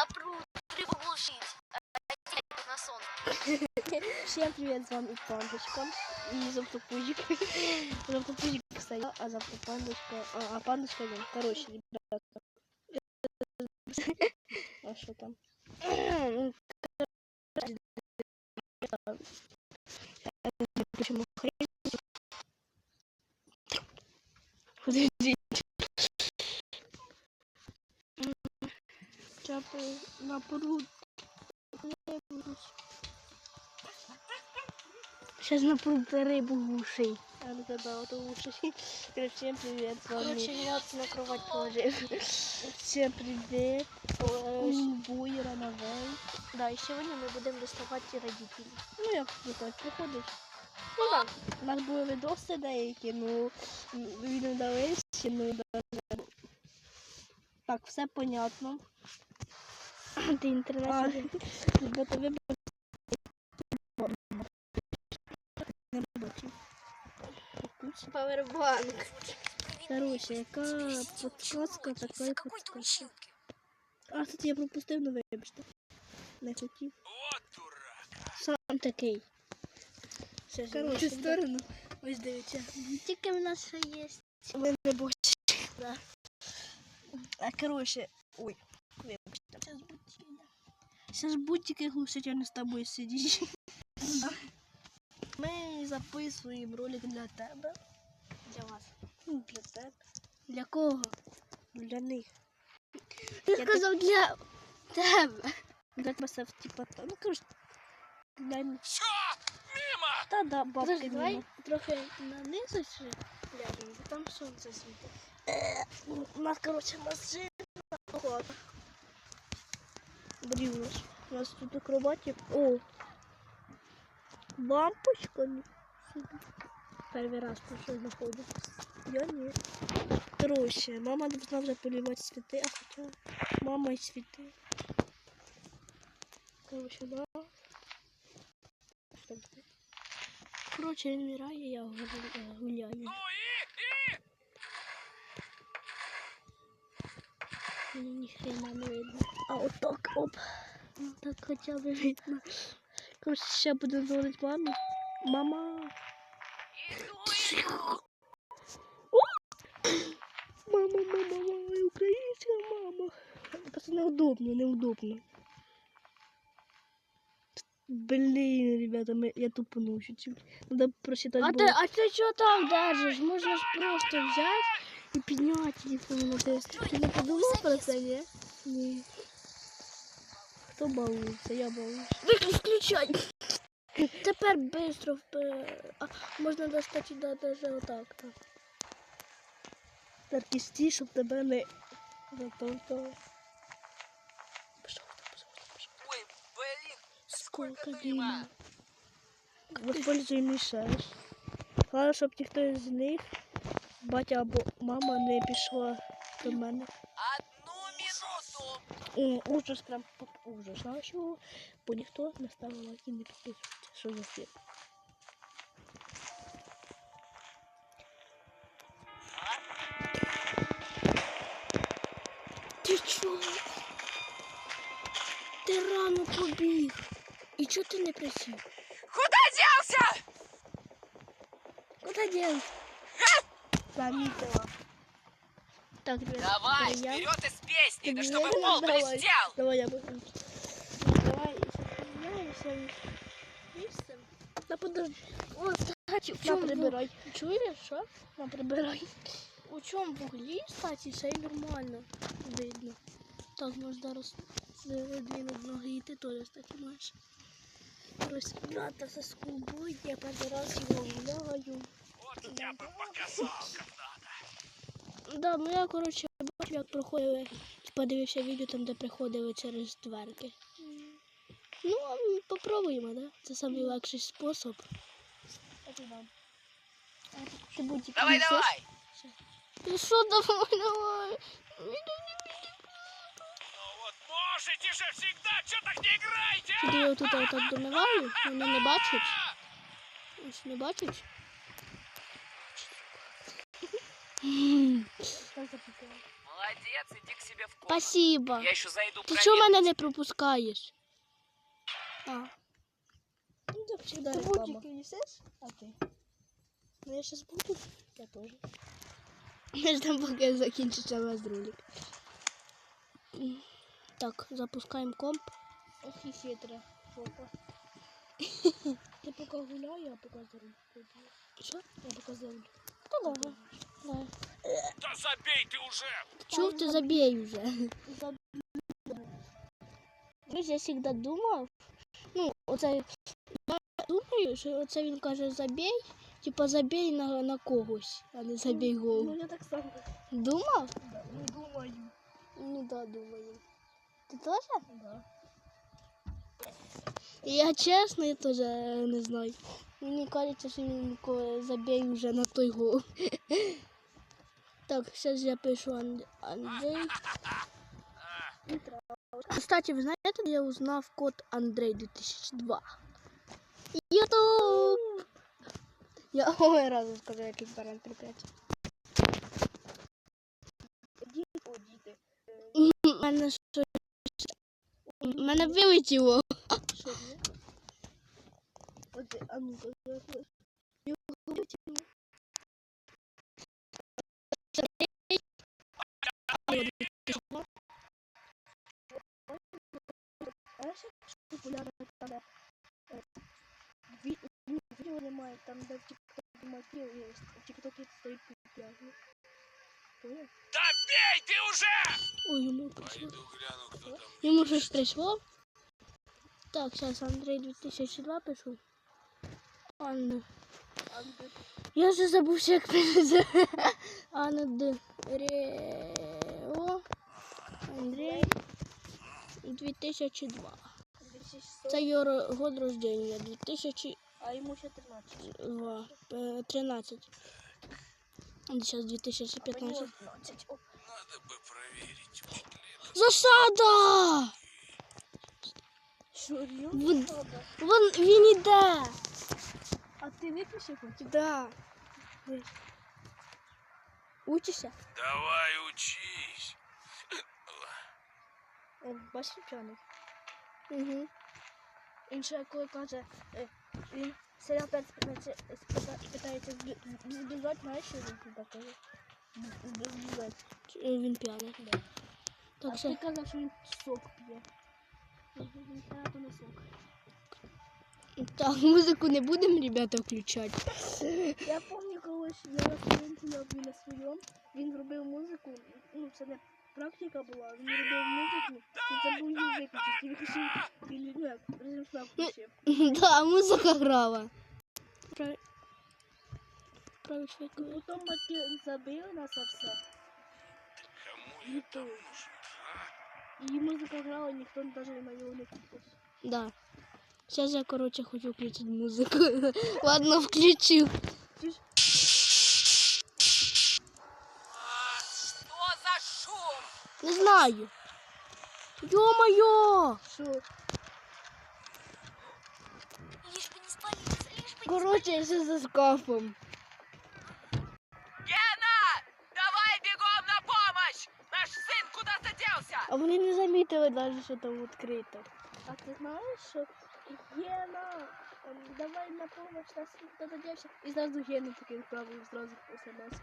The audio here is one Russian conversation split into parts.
Всем привет, с вами Пандочка и Завтопузик. Завтопузик стоял, а Завтопандочка... А, а Пандочка нет. Короче, ребята. А что там? Ну, Почему хрень? Чапай на пруд. Сейчас на пруд рыбу глуши. А ну да, вот. Короче, всем привет, с вами. Короче, на кровать положил. Всем привет. Буй, Рановей. Да, и сегодня мы будем доставать родителей. Ну, як тут так проходить. Ну так, у нас були відоси деякі, ну він не дались, ну. Так, все понятно. Ти інтернет. Бо то ви не бачив. Павербанк. Короче, яка подсказка, така і подсказка. А, тут я пропустив, ну вибачте. Не хотів. Сам такий. Короче, Цю сторону. Ось дивіться. Тільки в нас ще є. Ви не бачите. Да. А, короче, ой, вибачте. Зараз бутіля. Сейчас будь-яке глушить, а не з тобою сидіть. Ми записуємо ролик для тебе. Для вас. Ну, Для тебе. Для кого? Для них. Ти Я сказав для тебе. Для тебе, типа, та- ну, короче, для них. Та да, бабки Подожди, давай мимо. трохи нанизу ще ляжемо, бо там сонце світить. Ну, У нас, короче, машина. Смотри у нас. У нас тут акробатик. О! Лампочками. Первый раз пошел заходу. Я не. Короче, мама должна вже поливать цветы, а хотя мама и цветы. Короче, да. Короче, я умираю, я гуляю. е, гуляю. Мені ніхрена не видно. А от так, оп. Ну так хоча б видно. Короче, ще буду дзвонити мамі. Мама. О! Мама, мама, мама, українська мама. Просто неудобно, неудобно. Блин, ребята, мы, я тупо научу. Надо прочитать. А було. ти, а ти що там держиш? Можна ж просто взяти і підняти телефон. Ти, ти не подумав про це, ні? Ні. Хто балується? Я балуюсь. Виключ, включай. Тепер швидко. А, можна достати да, даже отак. Так. Так і стій, щоб тебе не затовкало. Пішов, пішов, пішов. Ой, блин, Сколько дней. Воспользуй мішаєш. Головне, щоб ніхто з них, батя або мама, не пішла до мене. одну минуту. О, ужас, прям поп- ужас. Знаєш чого? Бо ніхто не ставив лайки і не підписується. Що за фір? Ти чого? Ти рано побіг. І чого ти не присів? Куда делся? Куди дів? Замітила. Так, ребят, Давай, я- вперед из песни, да чтобы пол Давай. блестел. Давай я буду. Давай, сейчас Місцем? Да подожди. О, кстати, в прибирай. Чуєш, що? На, прибирай. У чому вуглі, кстати, все нормально видно. Так, може зараз двинуть ноги і ти теж так маєш. Ось брата за я перший раз його. Вот я бы показал, надо. Да, ну я, коротше, бачив, як проходили, подивився відео там, де приходили через дверки. Ну, попробуємо, да? Це найлегший спосіб. Ты будь Давай, давай. І що давай, давай? Ну вот можете же всегда, что так не играйте? Сюди я тут отак домиваю, вони не бачать. Ось не бачать. Молодец. Молодец, иди к себе в комнату. Спасибо. Я еще зайду Ти чого проверить. мене не пропускаєш? А, Ну, так всегда Ты реклама. бутики несешь? А ты? ну я зараз буду. Я тоже. Я ждам, поки закінчиться весь ролик. М, Так, запускаємо комп. Ох и хитрая жопа. Ты пока гуляй, я пока за руль пойду. Що? Я пока за руль. Та давай. давай. Да забей ты уже! Чув, ти забій вже. За- Знаєш, я завжди думав, ну, оце я думаю, що оце він каже забій, типа забій на, на когось, а не забій Ну, гол. я так само. Думав? Да, ну, думаю. Ну да, думаю. Ти теж? Да. Я чесно, я теж е, не знаю. Мені кажеться, що він ко- забій вже на той гол. Так, зараз я пишу Анд- Андрей. Кстати, ви знаєте, де я узнав код Андрей 2002? Ютуб! Я ой разу скажу, який параметр 5. Иди, о, діти. Мене що? Мене вилетіло. Що ні? От, а ну-ка, ну, відео немає, там, де в TikTok мотив є, в TikTok стоїть популярний. Понял? Да бей ты уже! Ой, йому прийшло. Пойду гляну, кто там. Йому щось прийшло. Так, зараз Андрей 2002 пишу. Анна. Андрей. Я вже забувся, як пише. Анна Дрео. Андрей 2002. 2040, Це його год рождения. 2002. а йому ще 13. е, 13. Зараз 2015. Мені 11. О, Надо бы проверить. учтливо. Засада! Що, ріл? Вон, вон він іде. А ти випиши хоч? Да. Учишся? Давай учись. О, бачиш п'яний. Угу. Інше, коли каже, е, він серіал 5 питається, спита- питається збіжати, знаєш, що він так каже? Збіжати. Він п'яний. Да. Так, а все. ти казав, що він сок п'є. Він п'є, а то не сок. Так, музику не будемо, ребята, включати. Я пам'ятаю, колись я на студенті я біля свідом, він робив музику, ну це не практика була, він робив музику, і забув її виключити, і виключив, і, ну як, режим сна включив. Да, музика грала. Прав- Правильно швидко. Потім батьки забили нас за все. Кому я там нужен? а? І музика грала, і ніхто навіть на нього не купився. Да. Сейчас я, короче, хочу включить музыку. Ладно, включил. Не знаю. Ё-моё! Що? Лишь бы не спалиться, лишь бы Короче, я сейчас за шкафом. Гена! Давай бегом на помощь! Наш сын куда-то делся! А вони не замітили навіть, що там відкрито. А ти знаєш, що Гена, ем, давай на помощь, нас ніхто додявся. І зразу Гена такий відправив зразу смс.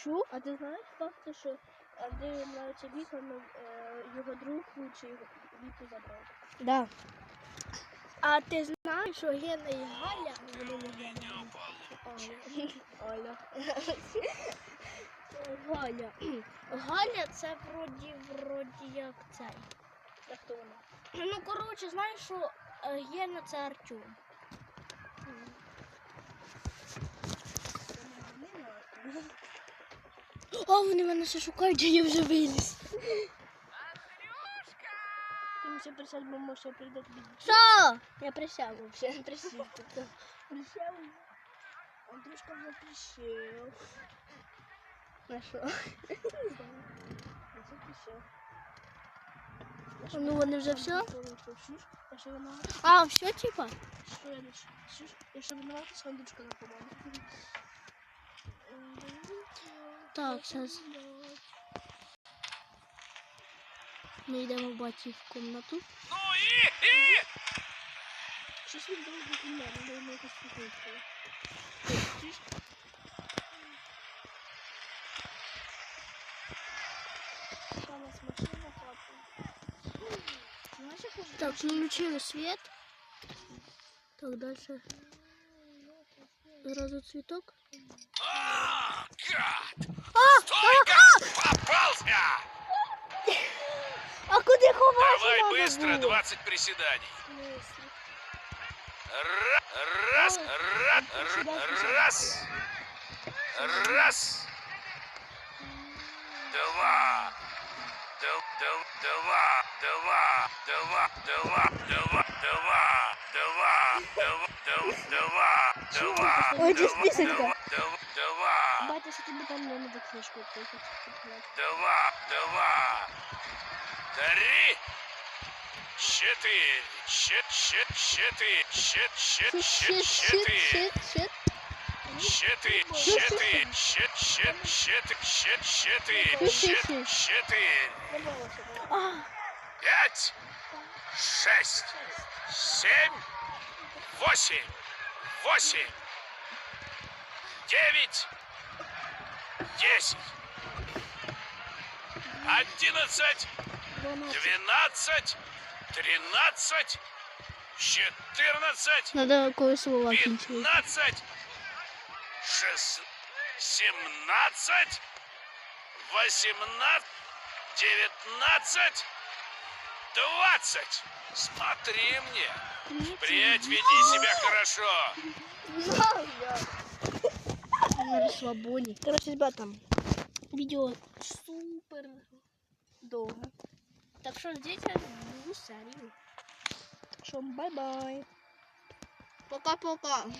Що? А ти знаєш факт, що Андрію нравиться Віка, але е, його друг лучший Віку забрав. Да. А ти знаєш, що Гена і Галя, вони не Гена. Галя. Галя це вроді, вроді як цей. А хто вона? Ну, коротше, знаєш, що е, Гена це Артем. О, вони мене ще шукають, а я вже виліз. Ти вже присядь, бо може прийде тобі. Що? Я присягу вже. Присів. Присяв. Андрюшка вже присів. На що? Не знаю. Це присів. Ну вони вже все? Чуєш? Я ще винувата. А, все, типа? Що я не чуєш? Я ще винувата, що Андрюшка не помогла. Так, зараз ми йдемо в батьків ну в кімнату. Ну і, і! Щось він довго кімнату, даємо якусь кухню. Так, включили свет. Так, дальше. Сразу цветок. цвіток. А, гад! А! Стойка! Попался! А куди ховатися Давай надо быстро було? 20 приседаний. В смислі? Ра- Раз, раз, ра- раз, раз, два, Д- д- два, два, два, два, два, два, два, два, два, два, Ой, це ж два, пісенька. два, два, два. Батя, що тобі там надо книжку відкрити. два, два, три, четыре, чет, чет, четыре, чет, чет, чет, четыре, четыре, четыре, чет, чет, чет, чет, четыре, чет, четыре, пять, шесть, семь, восемь, восемь, девять, 10, 11, 12, 13, 14, Надо кое-слово 15, 16, 17, 18, 19, 20. Смотри мне. Впредь веди себя хорошо на расслабоне. Короче, ребята, видео супер долго. Так что здесь я гусарю. Так что, бай-бай. Пока-пока.